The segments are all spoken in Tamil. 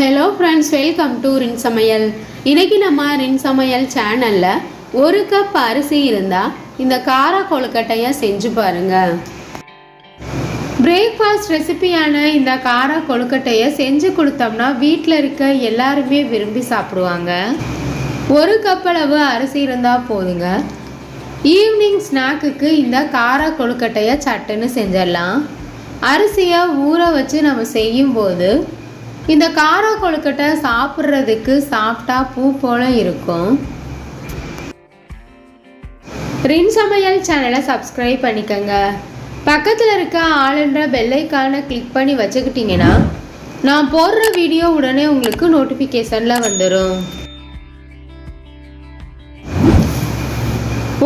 ஹலோ ஃப்ரெண்ட்ஸ் வெல்கம் டு ரின் சமையல் இன்றைக்கி நம்ம ரின் சமையல் சேனலில் ஒரு கப் அரிசி இருந்தால் இந்த கார கொழுக்கட்டையை செஞ்சு பாருங்க. பிரேக்ஃபாஸ்ட் ரெசிபியான இந்த கார கொழுக்கட்டையை செஞ்சு கொடுத்தோம்னா வீட்டில் இருக்க எல்லாருமே விரும்பி சாப்பிடுவாங்க. ஒரு கப் அளவு அரிசி இருந்தால் போதுங்க. ஈவினிங் ஸ்நாக்குக்கு இந்த கார கொழுக்கட்டையை சட்டுன்னு செஞ்சிடலாம். அரிசியை ஊற வச்சு நம்ம செய்யும்போது இந்த கார கொழுக்கட்டை சாப்பிட்றதுக்கு சாப்பிட்டா பூ போல இருக்கும். ரின் சமையல் சேனலை சப்ஸ்கிரைப் பண்ணிக்கோங்க. பக்கத்தில் இருக்க ஆளுன்ற பெல்லைக்கான கிளிக் பண்ணி வச்சுக்கிட்டிங்கன்னா நான் போடுற வீடியோ உடனே உங்களுக்கு நோட்டிஃபிகேஷனில் வந்துடும்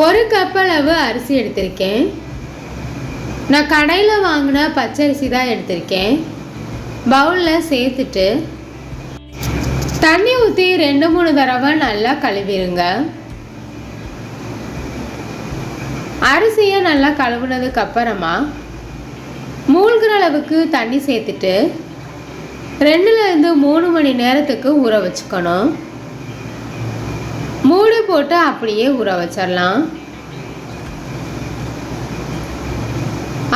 ஒரு கப் அளவு அரிசி எடுத்திருக்கேன். நான் கடையில் வாங்கின பச்சரிசி தான் எடுத்திருக்கேன். பவுலில் சேர்த்துட்டு தண்ணி ஊற்றி ரெண்டு மூணு தடவை நல்லா கழுவிடுங்க அரிசியை நல்லா கழுவுனதுக்கு அப்புறமா மூழ்கிற அளவுக்கு தண்ணி சேர்த்துட்டு ரெண்டுலேருந்து மூணு மணி நேரத்துக்கு ஊற வச்சுக்கணும். மூடி போட்டு அப்படியே ஊற வச்சிடலாம்.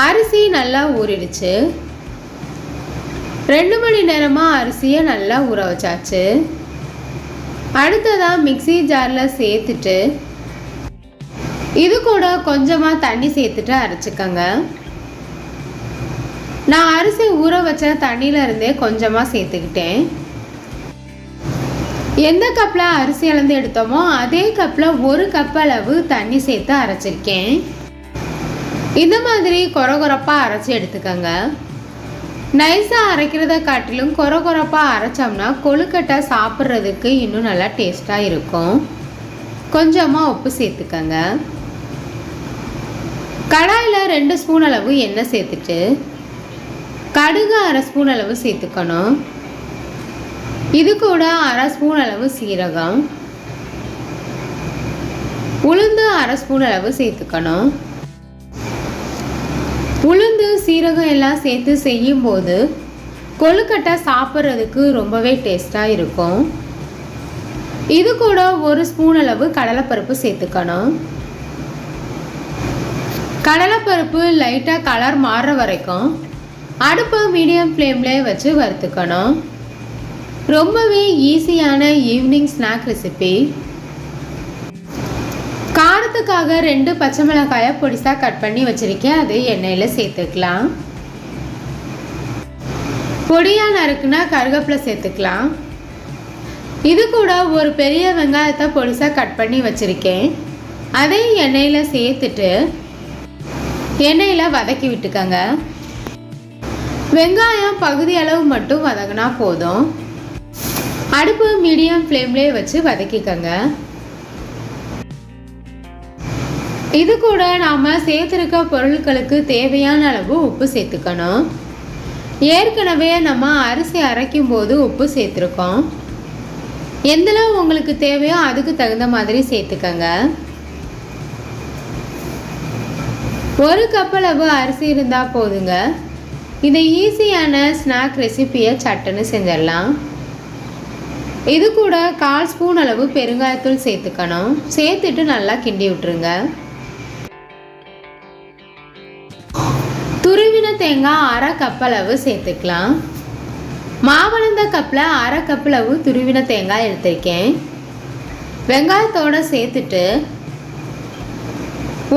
அரிசி நல்லா ஊறிடுச்சு. ரெண்டு மணி நேரமாக அரிசியை நல்லா ஊற வச்சாச்சு. அடுத்ததாக மிக்ஸி ஜாரில் சேர்த்துட்டு இது கூட கொஞ்சமாக தண்ணி சேர்த்துட்டு அரைச்சிக்கோங்க. நான் அரிசி ஊற வச்ச தண்ணியிலருந்தே கொஞ்சமாக சேர்த்துக்கிட்டேன். எந்த கப்பில் அரிசி அளந்து எடுத்தோமோ அதே கப்பில் ஒரு கப் அளவு தண்ணி சேர்த்து அரைச்சிருக்கேன். இந்த மாதிரி கொர கொரப்பாக அரைச்சி எடுத்துக்கோங்க. நைஸாக அரைக்கிறத காட்டிலும் கொர கொரப்பாக அரைச்சோம்னா கொழுக்கட்டை சாப்பிட்றதுக்கு இன்னும் நல்லா டேஸ்ட்டாக இருக்கும். கொஞ்சமாக உப்பு சேர்த்துக்கங்க. கடாயில் ரெண்டு ஸ்பூன் அளவு எண்ணெய் சேர்த்துட்டு கடுகு அரை ஸ்பூன் அளவு சேர்த்துக்கணும். இது கூட அரை ஸ்பூன் அளவு சீரகம். உளுந்து அரை ஸ்பூன் அளவு சேர்த்துக்கணும். உளுந்து சீரகம் எல்லாம் சேர்த்து செய்யும்போது கொழுக்கட்டை சாப்பிட்றதுக்கு ரொம்பவே டேஸ்ட்டாக இருக்கும். இது கூட ஒரு ஸ்பூன் அளவு கடலைப்பருப்பு சேர்த்துக்கணும். கடலைப்பருப்பு லைட்டாக கலர் மாறுற வரைக்கும் அடுப்பை மீடியம் ஃப்ளேம்லேயே வச்சு வறுத்துக்கணும். ரொம்பவே ஈஸியான ஈவினிங் ஸ்நாக் ரெசிபி காரத்துக்காக ரெண்டு பச்சை மிளகாயை பொடிசாக கட் பண்ணி வச்சுருக்கேன். அது எண்ணெயில் சேர்த்துக்கலாம். பொடியாக நறுக்குனா கருவேப்பிலை சேர்த்துக்கலாம். இது கூட ஒரு பெரிய வெங்காயத்தை பொடிசாக கட் பண்ணி வச்சுருக்கேன். அதையும் எண்ணெயில் சேர்த்துட்டு எண்ணெயில் வதக்கி விட்டுக்கோங்க. வெங்காயம் பகுதி அளவு மட்டும் வதங்கினா போதும். அடுப்பு மீடியம் ஃப்ளேம்லேயே வச்சு வதக்கிக்கங்க. இது கூட நாம் சேர்த்துருக்க பொருட்களுக்கு தேவையான அளவு உப்பு சேர்த்துக்கணும். ஏற்கனவே நம்ம அரிசி அரைக்கும் போது உப்பு சேர்த்துருக்கோம். எந்தளவு உங்களுக்கு தேவையோ அதுக்கு தகுந்த மாதிரி சேர்த்துக்கங்க. ஒரு கப் அளவு அரிசி இருந்தால் போதுங்க. இந்த ஈஸியான ஸ்நாக் ரெசிப்பியை சட்டுன்னு செஞ்சிடலாம். இது கூட கால் ஸ்பூன் அளவு பெருங்காயத்தூள் சேர்த்துக்கணும். சேர்த்துட்டு நல்லா கிண்டி விட்டுருங்க. தேங்காய் அரை கப்பளவு சேர்த்துக்கலாம். மாவளந்த கப்பில் அரை கப்பளவு துருவின தேங்காய் எடுத்திருக்கேன். வெங்காயத்தோடு சேர்த்துட்டு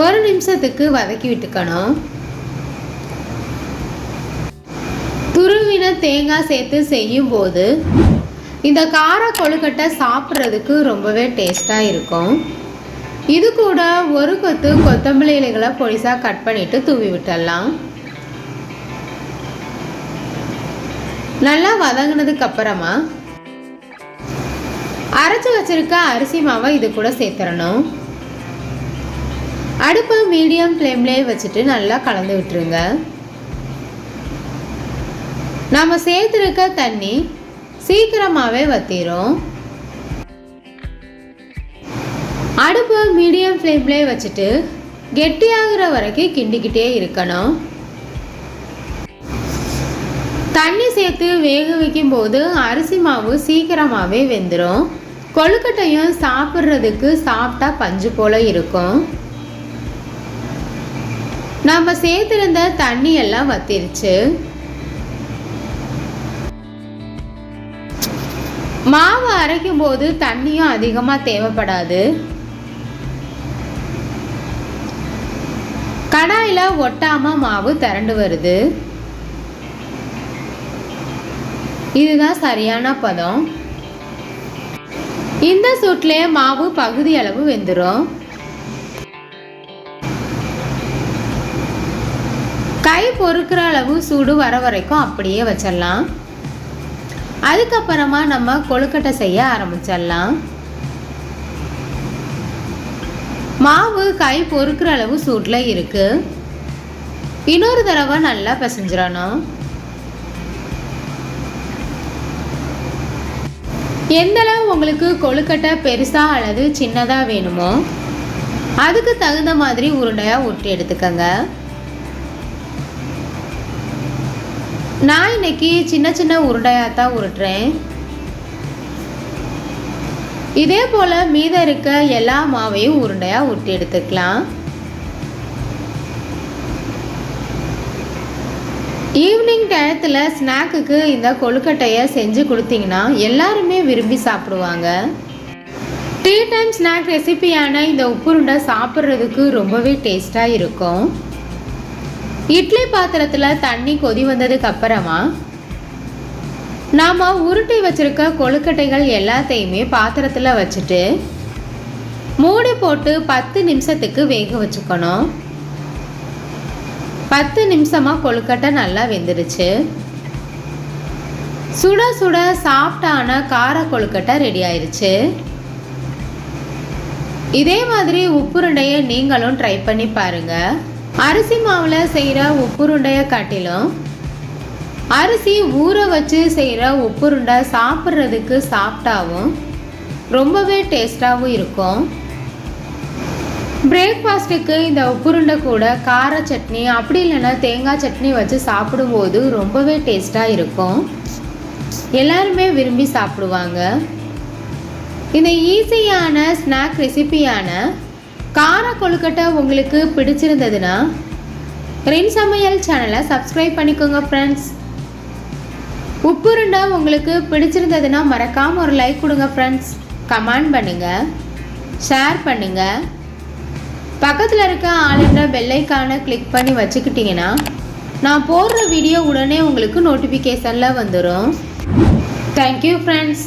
ஒரு நிமிஷத்துக்கு வதக்கி விட்டுக்கணும். துருவின தேங்காய் சேர்த்து செய்யும்போது இந்த கார கொழுக்கட்டை சாப்பிட்றதுக்கு ரொம்பவே டேஸ்ட்டாக இருக்கும். இது கூட ஒரு கொத்து கொத்தமல்லி இலைகளை பொடிசாக கட் பண்ணிவிட்டு தூவி விட்டுடலாம். நல்லா வதங்கினதுக்கு அப்புறமா அரைச்சி வச்சிருக்க அரிசி மாவை இது கூட சேர்த்துடணும். அடுப்பு மீடியம் ஃப்ளேம்லேயே வச்சுட்டு நல்லா கலந்து விட்டுருங்க. நம்ம சேர்த்துருக்க தண்ணி சீக்கிரமாகவே வத்திரும். அடுப்பு மீடியம் ஃப்ளேம்லேயே வச்சுட்டு கெட்டியாகிற வரைக்கும் கிண்டிக்கிட்டே இருக்கணும். தண்ணி சேர்த்து வேக வைக்கும்போது அரிசி மாவு சீக்கிரமாகவே வெந்துடும் கொழுக்கட்டையும் சாப்பிட்றதுக்கு சாப்பிட்டா பஞ்சு போல இருக்கும். நம்ம சேர்த்துருந்த தண்ணி எல்லாம் வத்திருச்சு. மாவு அரைக்கும் போது தண்ணியும் அதிகமாக தேவைப்படாது. கடாயில் ஒட்டாம மாவு திரண்டு வருது. இதுதான் சரியான பதம். இந்த சூட்லேயே மாவு பகுதி அளவு வெந்துடும் கை பொறுக்கிற அளவு சூடு வர வரைக்கும் அப்படியே வச்சிடலாம். அதுக்கப்புறமா நம்ம கொழுக்கட்டை செய்ய ஆரம்பிச்சிடலாம். மாவு கை பொறுக்கிற அளவு சூட்டில் இருக்குது இன்னொரு தடவை நல்லா பிசைஞ்சிடணும். எந்த அளவு உங்களுக்கு கொழுக்கட்டை பெருசாக அல்லது சின்னதாக வேணுமோ அதுக்கு தகுந்த மாதிரி உருண்டையாக உருட்டி எடுத்துக்கோங்க. நான் இன்னைக்கு சின்ன சின்ன உருண்டையாக தான் உருட்டுறேன். இதே போல் மீதம் இருக்க எல்லா மாவையும் உருண்டையாக உருட்டி எடுத்துக்கலாம். ஈவினிங் டயத்தில் ஸ்நாக்குக்கு இந்த கொழுக்கட்டையை செஞ்சு கொடுத்தீங்கன்னா எல்லாருமே விரும்பி சாப்பிடுவாங்க. டீ டைம் ஸ்நாக் ரெசிபியான இந்த உப்புருண்டை சாப்பிட்றதுக்கு ரொம்பவே டேஸ்ட்டாக இருக்கும். இட்லி பாத்திரத்தில் தண்ணி கொதி வந்ததுக்கு அப்புறமா நாம் உருட்டி வச்சுருக்க கொழுக்கட்டைகள் எல்லாத்தையுமே பாத்திரத்தில் வச்சுட்டு மூடி போட்டு பத்து நிமிஷத்துக்கு வேக வச்சுக்கணும். பத்து நிமிஷமாக கொழுக்கட்டை நல்லா வெந்துடுச்சு. சுட சுட சாஃப்டான கார கொழுக்கட்டை ரெடி ஆயிடுச்சு இதே மாதிரி உப்புருண்டையை நீங்களும் ட்ரை பண்ணி பாருங்க. அரிசி மாவில் செய்கிற உப்புருண்டையை காட்டிலும் அரிசி ஊற வச்சு செய்கிற உப்புருண்டை சாப்பிட்றதுக்கு சாஃப்டாகவும் ரொம்பவே டேஸ்டாகவும் இருக்கும். பிரேக்ஃபாஸ்ட்டுக்கு இந்த உப்புருண்டை கூட கார சட்னி அப்படி இல்லைன்னா தேங்காய் சட்னி வச்சு சாப்பிடும்போது ரொம்பவே டேஸ்ட்டாக இருக்கும். எல்லாருமே விரும்பி சாப்பிடுவாங்க. இந்த ஈஸியான ஸ்நாக் ரெசிபியான கார கொழுக்கட்டை உங்களுக்கு பிடிச்சிருந்ததுன்னா ரென் சமையல் சேனலை சப்ஸ்கிரைப் பண்ணிக்கோங்க ஃப்ரெண்ட்ஸ் உப்புருண்டை உங்களுக்கு பிடிச்சிருந்ததுன்னா மறக்காமல் ஒரு லைக் கொடுங்க ஃப்ரெண்ட்ஸ் கமெண்ட் பண்ணுங்கள் ஷேர் பண்ணுங்கள் பக்கத்தில் இருக்க ஆளுன்ற பெல்லைக்கான கிளிக் பண்ணி வச்சுக்கிட்டிங்கன்னா நான் போடுற வீடியோ உடனே உங்களுக்கு நோட்டிஃபிகேஷனில் வந்துடும் தேங்க்யூ ஃப்ரெண்ட்ஸ்